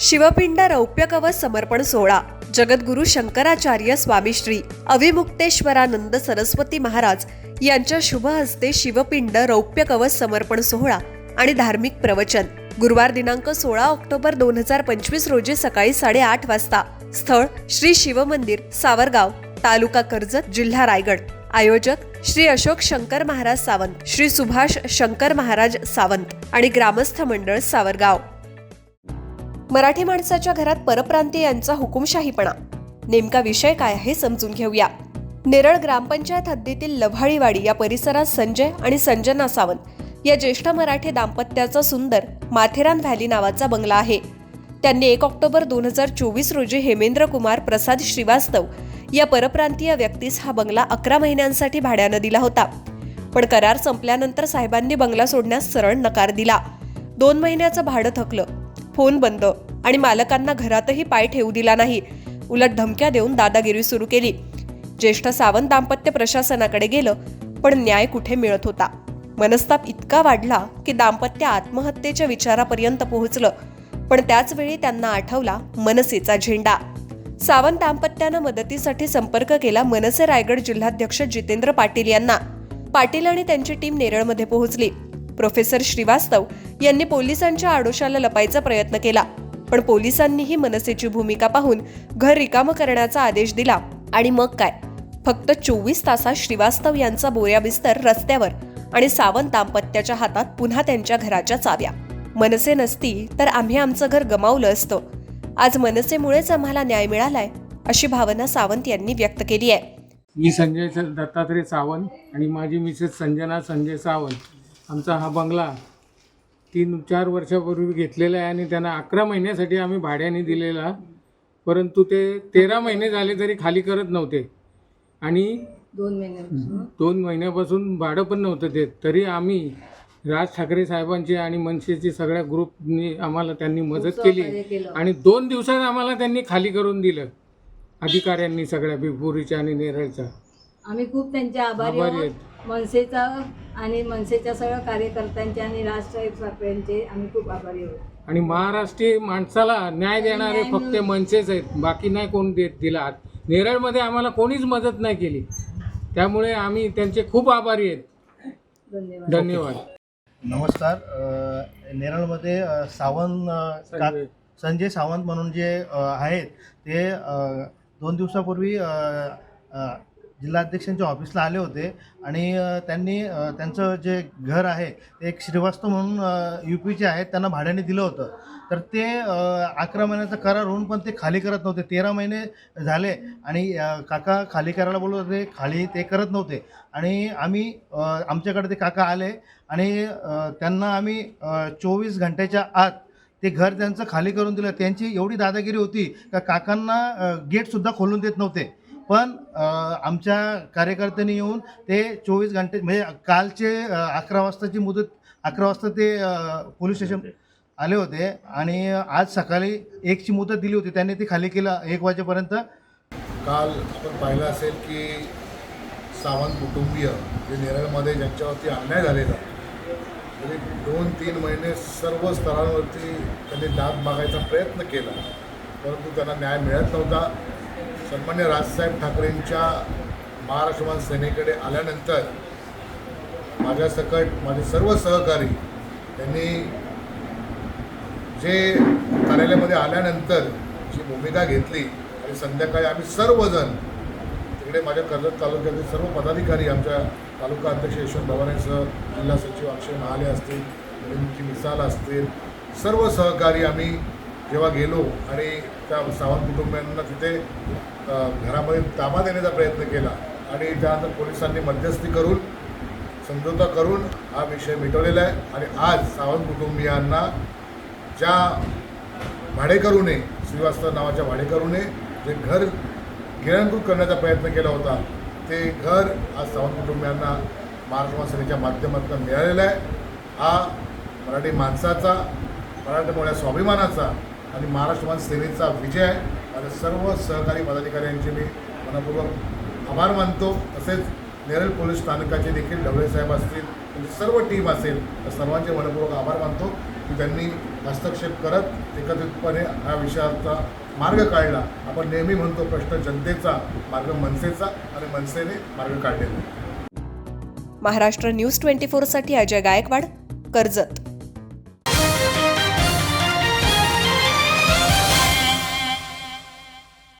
शिवपिंड रौप्य कवच समर्पण सोहळा. जगद्गुरु शंकराचार्य स्वामी श्री अविमुक्तेश्वरानंद सरस्वती महाराज यांच्या शुभ हस्ते शिवपिंड रौप्य कवच समर्पण सोहळा आणि धार्मिक प्रवचन. गुरुवार दिनांक सोळा ऑक्टोबर दोन हजार पंचवीस रोजी सकाळी साडेआठ वाजता स्थळ श्री शिवमंदिर सावरगाव तालुका कर्जत जिल्हा रायगड. आयोजक श्री अशोक शंकर महाराज सावंत श्री सुभाष शंकर महाराज सावंत आणि ग्रामस्थ मंडळ सावरगाव. मराठी माणसाच्या घरात परप्रांतीयांचा हुकुमशाहीपणा. नेमका विषय काय आहे समजून घेऊया. नेरळ ग्रामपंचायत हद्दीतील लव्हाळीवाडी या परिसरात संजय आणि संजना सावंत या ज्येष्ठ मराठी दाम्पत्याचा सुंदर माथेरान व्हॅली नावाचा बंगला आहे. त्यांनी एक ऑक्टोबर दोन हजार चोवीस रोजी हेमेंद्र कुमार प्रसाद श्रीवास्तव या परप्रांतीय व्यक्तीस हा बंगला अकरा महिन्यांसाठी भाड्यानं दिला होता. पण करार संपल्यानंतर साहेबांनी बंगला सोडण्यास सरळ नकार दिला. दोन महिन्याचं भाडं थकलं. फोन बंद आणि मालकांना घरातही पाय ठेवू दिला नाही. उलट धमक्या देऊन दादागिरी सुरू केली. ज्येष्ठ सावंत दाम्पत्य प्रशासनाकडे गेलं पण न्याय कुठे मिळत होता? मनस्ताप इतका वाढला की दाम्पत्य आत्महत्येच्या विचारापर्यंत पोहोचलं. पण त्याचवेळी त्यांना आठवला मनसेचा झेंडा. सावंत दाम्पत्यानं मदतीसाठी संपर्क केला मनसे रायगड जिल्हाध्यक्ष जितेंद्र पाटील यांना. पाटील आणि त्यांची टीम नेरळमध्ये पोहोचली. प्रोफेसर श्रीवास्तव यांनी पोलिसांच्या आडोशाला लपायचा प्रयत्न केला. पण पोलिसांनीही मनसेची भूमिका पाहून घर रिकामं करण्याचा आदेश दिला. आणि मग काय? फक्त चोवीस तासात श्रीवास्तव यांचा बोऱ्या बिस्तर रस्त्यावर आणि सावंत दाम्पत्याच्या हातात पुन्हा त्यांच्या घराच्या चाव्या. मनसे नसती तर आम्ही आमचं घर गमावलं असतं. आज मनसेमुळेच आम्हाला न्याय मिळालाय अशी भावना सावंत यांनी व्यक्त केली आहे. मी संजय दत्तात्रय सावंत आणि माझी मिसेस संजना संजय सावंत आमचा हा बंगला तीन चार वर्षापूर्वी घेतलेला आहे आणि त्यांना अकरा महिन्यासाठी आम्ही भाड्याने दिलेला. परंतु ते तेरा महिने झाले तरी खाली करत नव्हते. आणि दोन महिन्यापासून. दोन महिन्यापासून भाडं पण नव्हतं देत. तरी आम्ही राज ठाकरे साहेबांची आणि मनसेची सगळ्या ग्रुपनी आम्हाला त्यांनी मदत केलं. आणि दोन दिवसात आम्हाला त्यांनी खाली करून दिलं. अधिकाऱ्यांनी सगळ्या बिपुरीच्या आणि नेरळच्या. आम्ही खूप त्यांचे आभारी आभारी आहोत. मनसेचा आणि मनसेच्या सगळ्या कार्यकर्त्यांचे आणि राजसाहेब साखरेंचे आम्ही खूप आभारी आहोत. आणि महाराष्ट्रीय माणसाला न्याय देणारे न्याय फक्त मनसेच आहेत. बाकी नाही कोण देत दिला. नेरळमध्ये आम्हाला कोणीच मदत नाही केली. त्यामुळे आम्ही त्यांचे खूप आभारी आहेत. धन्यवाद. धन्यवाद. नमस्कार. अ, नेरळमध्ये अ, सावंत अ, का- संजय. संजय सावंत म्हणून जे अ, आहेत ते अ, दोन दिवसापूर्वी अ, अ, जिल्हाध्यक्षांच्या ऑफिसला आले होते आणि त्यांनी त्यांचं जे घर आहे ते एक श्रीवास्तव म्हणून यू पीचे आहेत त्यांना भाड्याने दिलं होतं. तर ते अकरा महिन्याचा करार होऊन पण ते खाली करत नव्हते. तेरा महिने झाले आणि काका खाली करायला बोलत होते खाली ते करत नव्हते. आणि आम्ही आमच्याकडे ते काका आले आणि त्यांना आम्ही चोवीस घंट्याच्या आत ते घर त्यांचं खाली करून दिलं. त्यांची एवढी दादागिरी होती का काकांना गेटसुद्धा खोलून देत नव्हते. पण आमच्या कार्यकर्त्यांनी येऊन ते चोवीस घंटे म्हणजे कालचे अकरा वाजताची मुदत अकरा वाजता ते पोलीस स्टेशन आले होते आणि आज सकाळी एकची मुदत दिली होती. त्यांनी ती खाली केलं एक वाजेपर्यंत. काल आपण पाहिलं असेल की सावंत कुटुंबीय जे नेरळमध्ये ज्यांच्यावरती अन्याय झालेला तरी दोन तीन महिने सर्व स्तरांवरती त्यांनी दाद मागायचा प्रयत्न केला. परंतु त्यांना न्याय मिळत नव्हता. सन्मान्य राजसाहेब ठाकरेंच्या महाराष्ट्रमान सेनेकडे आल्यानंतर माझ्यासकट माझे सर्व सहकारी त्यांनी जे कार्यालयामध्ये आल्यानंतर जी भूमिका घेतली आणि संध्याकाळी आम्ही सर्वजण तिकडे माझ्या कर्जत तालुक्यातील सर्व पदाधिकारी आमच्या तालुका अध्यक्ष यशवंत भवानेसह जिल्हा सचिव अक्षय महाले असतील मिसाल असतील सर्व सहकारी आम्ही जेव्हा गेलो आणि त्या सावंत कुटुंबियांना तिथे घरामध्ये ताबा देण्याचा प्रयत्न केला आणि त्यानंतर पोलिसांनी मध्यस्थी करून समझोता करून हा विषय मिटवलेला आहे. आणि आज सावंत कुटुंबियांना ज्या भाडेकरूने श्रीवास्तव नावाच्या भाडेकरूने जे घर गिरणकृत करण्याचा प्रयत्न केला होता ते घर आज सावंत कुटुंबियांना महाराष्ट्र सेनेच्या माध्यमातून मिळालेलं आहे. हा मराठी माणसाचा मराठमोळ्या स्वाभिमानाचा आणि महाराष्ट्रवाद सेनेचा विजय आहे. आणि सर्व सहकारी पदाधिकाऱ्यांचे मी मनपूर्वक आभार मानतो. तसेच नेरळ पोलीस स्थानकाचे देखील ढवळे साहेब असतील म्हणजे सर्व टीम असेल तर सर्वांचे मनपूर्वक आभार मानतो की त्यांनी हस्तक्षेप करत एकत्रितपणे हा विषयाचा मार्ग काढला. आपण नेहमी म्हणतो प्रश्न जनतेचा मार्ग मनसेचा आणि मनसेने मार्ग काढलेला महाराष्ट्र न्यूज ट्वेंटी फोरसाठी अजय गायकवाड कर्जत.